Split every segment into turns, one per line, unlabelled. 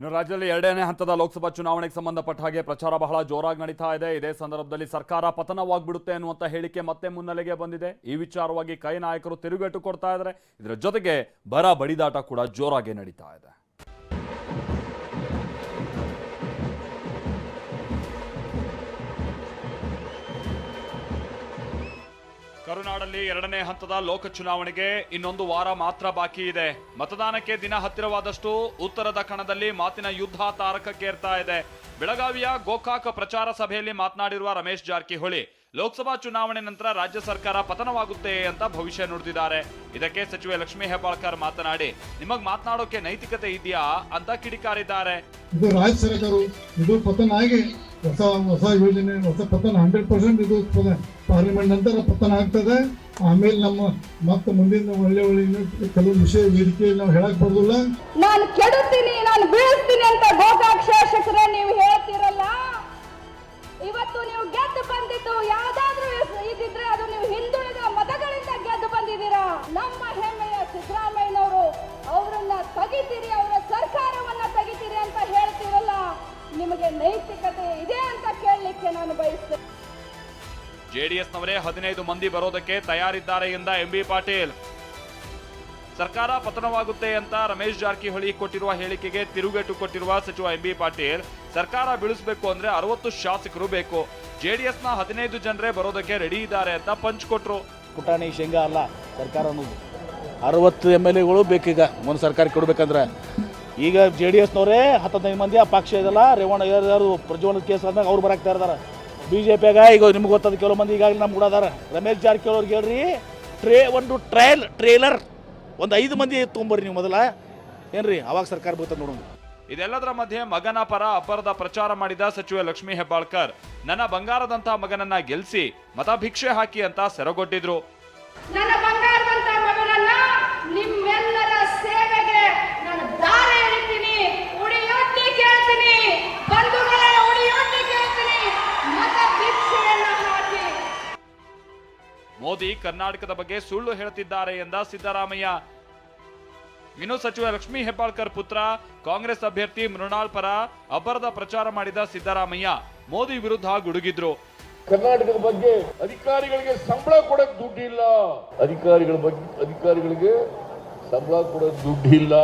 ಇನ್ನು ರಾಜ್ಯದಲ್ಲಿ ಎರಡನೇ ಹಂತದ ಲೋಕಸಭಾ ಚುನಾವಣೆಗೆ ಸಂಬಂಧಪಟ್ಟ ಹಾಗೆ ಪ್ರಚಾರ ಬಹಳ ಜೋರಾಗಿ ನಡೀತಾ ಇದೆ. ಇದೇ ಸಂದರ್ಭದಲ್ಲಿ ಸರ್ಕಾರ ಪತನವಾಗ್ಬಿಡುತ್ತೆ ಅನ್ನುವಂಥ ಹೇಳಿಕೆ ಮತ್ತೆ ಮುನ್ನೆಲೆಗೆ ಬಂದಿದೆ. ಈ ವಿಚಾರವಾಗಿ ಕೈ ನಾಯಕರು ತಿರುಗೇಟು ಕೊಡ್ತಾ ಇದ್ದಾರೆ. ಇದರ ಜೊತೆಗೆ ಬರ ಬಡಿದಾಟ ಕೂಡ ಜೋರಾಗಿ ನಡೀತಾ ಇದೆ. ಕರುನಾಡಲ್ಲಿ ಎರಡನೇ ಹಂತದ ಲೋಕ ಚುನಾವಣೆಗೆ ಇನ್ನೊಂದು ವಾರ ಮಾತ್ರ ಬಾಕಿ ಇದೆ. ಮತದಾನಕ್ಕೆ ದಿನ ಹತ್ತಿರವಾದಷ್ಟು ಉತ್ತರದ ಕಣದಲ್ಲಿ ಮಾತಿನ ಯುದ್ಧ ತಾರಕಕ್ಕೇರ್ತಾ ಇದೆ. ಬೆಳಗಾವಿಯ ಗೋಕಾಕ ಪ್ರಚಾರ ಸಭೆಯಲ್ಲಿ ಮಾತನಾಡಿರುವ ರಮೇಶ್ ಜಾರಕಿಹೊಳಿ, ಲೋಕಸಭಾ ಚುನಾವಣೆ ನಂತರ ರಾಜ್ಯ ಸರ್ಕಾರ ಪತನವಾಗುತ್ತೆ ಅಂತ ಭವಿಷ್ಯ ನುಡಿದಿದ್ದಾರೆ. ಇದಕ್ಕೆ ಸಚಿವೆ ಲಕ್ಷ್ಮೀ ಹೆಬ್ಬಾಳ್ಕರ್ ಮಾತನಾಡಿ, ನಿಮಗ್ ಮಾತನಾಡೋಕೆ ನೈತಿಕತೆ ಇದೆಯಾ ಅಂತ ಕಿಡಿಕಾರಿದ್ದಾರೆ.
ಹೊಸ ಹೊಸ ಯೋಜನೆ, ಹೊಸ ಪತನ ಹಂಡ್ರೆಡ್ ಪರ್ಸೆಂಟ್ ಇದು ಪಾರ್ಲಿಮೆಂಟ್ ನಂತರ ಪತನ ಆಗ್ತದೆ. ಆಮೇಲೆ ನಮ್ಮ ಮತ್ತೆ ಮುಂದಿನ ಒಳ್ಳೆ ಒಳ್ಳೆ ಕೆಲವು ವಿಷಯ ವೇದಿಕೆ ನಾವು ಹೇಳಕ್ ಬರೋದಿಲ್ಲ.
ನಾನು ಕೆಡುತ್ತೀನಿ, ನಾನು ಬೀಳಿಸ್ತೀನಿ ಅಂತ ಗೋಕಾಕ್ ಶಾಸಕರ, ನೀವು ಹೇಳ್ತಿರಲ್ಲ
ಜೆಡಿಎಸ್ನವರೇ ಹದಿನೈದು ಮಂದಿ ಬರೋದಕ್ಕೆ ತಯಾರಿದ್ದಾರೆ ಎಂದ ಎಂಬಿ ಪಾಟೀಲ್. ಸರ್ಕಾರ ಪತನವಾಗುತ್ತೆ ಅಂತ ರಮೇಶ್ ಜಾರಕಿಹೊಳಿ ಕೊಟ್ಟಿರುವ ಹೇಳಿಕೆಗೆ ತಿರುಗೇಟು ಕೊಟ್ಟಿರುವ ಸಚಿವ ಎಂಬಿ ಪಾಟೀಲ್, ಸರ್ಕಾರ ಬೀಳಿಸಬೇಕು ಅಂದ್ರೆ ಅರವತ್ತು ಶಾಸಕರು ಬೇಕು. ಜೆಡಿಎಸ್ನ ಹದಿನೈದು ಜನರೇ ಬರೋದಕ್ಕೆ ರೆಡಿ ಇದ್ದಾರೆ ಅಂತ ಪಂಚ್ ಕೊಟ್ರು.
ಪುಟಾಣಿ ಶೇಂಗಾ ಅಲ್ಲ, ಸರ್ಕಾರ ಅನ್ನೋದು. ಅರವತ್ತು ಎಂ ಎಲ್ ಎಗಳು ಬೇಕೀಗ, ಒಂದು ಸರ್ಕಾರ ಕೊಡ್ಬೇಕಂದ್ರೆ. ಈಗ ಜೆ ಡಿ ಎಸ್ನವರೇ ಹತ್ತದೈದು ಮಂದಿ ಆ ಪಕ್ಷ ಇದಲ್ಲ ರೇವಣ್ಣ ಪ್ರಜ್ವಲ್ ಕೇಸ್ ಆದಾಗ ಅವ್ರು ಬರಾಕ್ತಾ ಇದ್ದಾರೆ ಬಿ ಜೆ ಪಿಯಾಗ ಈಗ ನಿಮ್ಗೆ ಗೊತ್ತದ ಕೆಲವು ಮಂದಿ ಈಗಾಗಲೇ ನಮ್ಮ ಕೂಡ ಅದಾರ. ರಮೇಶ್ ಜಾರಕಿಹೊಳಿ ಅವ್ರಿಗೆ ಹೇಳ್ರಿ ಟ್ರೇ ಒಂದು ಟ್ರಯಲ್ ಟ್ರೇಲರ್ ಒಂದು ಐದು ಮಂದಿ ತೊಗೊಂಬರ್ರಿ ನೀವು ಮೊದಲ. ಏನ್ರಿ ಅವಾಗ ಸರ್ಕಾರ ಬರ್ತದೆ ನೋಡೋಣ
ಇದೆಲ್ಲದರ ಮಧ್ಯೆ ಮಗನ ಪರ ಅಪರದ ಪ್ರಚಾರ ಮಾಡಿದ ಸಚಿವ ಲಕ್ಷ್ಮೀ ಹೆಬ್ಬಾಳ್ಕರ್. ನನ್ನ ಬಂಗಾರದಂತ ಮಗನನ್ನ ಗೆಲ್ಸಿ ಮತ ಭಿಕ್ಷೆ ಹಾಕಿ ಅಂತ ಸೆರಗೊಡ್ಡಿದ್ರು ಮೋದಿ ಕರ್ನಾಟಕದ ಬಗ್ಗೆ ಸುಳ್ಳು ಹೇಳುತ್ತಿದ್ದಾರೆ ಎಂದ ಸಿದ್ದರಾಮಯ್ಯ. ಇನ್ನು ಸಚಿವ ಲಕ್ಷ್ಮಿ ಹೆಬ್ಬಾಳ್ಕರ್ ಪುತ್ರ, ಕಾಂಗ್ರೆಸ್ ಅಭ್ಯರ್ಥಿ ಮೃಣಾಲ್ ಪರ ಅಬ್ಬರದ ಪ್ರಚಾರ ಮಾಡಿದ ಸಿದ್ದರಾಮಯ್ಯ. ಮೋದಿ ವಿರುದ್ಧ ಗುಡುಗಿದ್ರು.
ಕರ್ನಾಟಕದ ಬಗ್ಗೆ ಅಧಿಕಾರಿಗಳಿಗೆ ಸಂಬಳ ಕೊಡಕ್ ದುಡ್ಡಿಲ್ಲ. ಅಧಿಕಾರಿಗಳ ಬಗ್ಗೆ, ಅಧಿಕಾರಿಗಳಿಗೆ ಸಂಬಳ ಕೊಡಕ್ ದುಡ್ಡಿಲ್ಲ.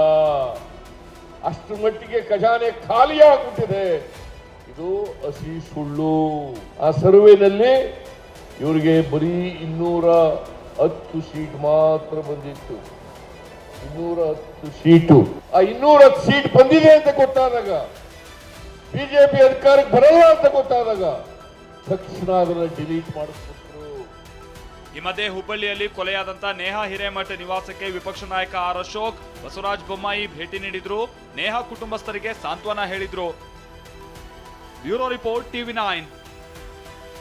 ಅಷ್ಟು ಮಟ್ಟಿಗೆ ಖಜಾನೆ ಖಾಲಿಯಾಗುತ್ತಿದೆ ಇದು ಹಸಿ ಸುಳ್ಳು. ಆ ಸರ್ವೆನಲ್ಲಿ ಇವರಿಗೆ ಬರೀ ಇನ್ನೂರ ಹತ್ತು ಸೀಟ್ ಮಾತ್ರ ಬಂದಿತ್ತು. ಇನ್ನೂರ ಹತ್ತು ಸೀಟು ಆ ಇನ್ನೂರ ಹತ್ತು ಸೀಟ್ ಬಂದಿದೆ ಅಂತ ಗೊತ್ತಾದಾಗ, ಬಿಜೆಪಿ ಅಧಿಕಾರಕ್ಕೆ ಬರಲ್ಲ ಅಂತ ಗೊತ್ತಾದಾಗ ತಕ್ಷಣ ಅದನ್ನ ಡಿಲೀಟ್ ಮಾಡಿಸ್ಬಿಟ್ರು.
ಈ ಮಧ್ಯೆ ಹುಬ್ಬಳ್ಳಿಯಲ್ಲಿ ಕೊಲೆಯಾದಂತ ನೇಹಾ ಹಿರೇಮಠ ನಿವಾಸಕ್ಕೆ ವಿಪಕ್ಷ ನಾಯಕ ಆರ್ ಅಶೋಕ್, ಬಸವರಾಜ ಬೊಮ್ಮಾಯಿ ಭೇಟಿ ನೀಡಿದ್ರು. ನೇಹಾ ಕುಟುಂಬಸ್ಥರಿಗೆ ಸಾಂತ್ವನ ಹೇಳಿದ್ರು. Bureau report TV nine.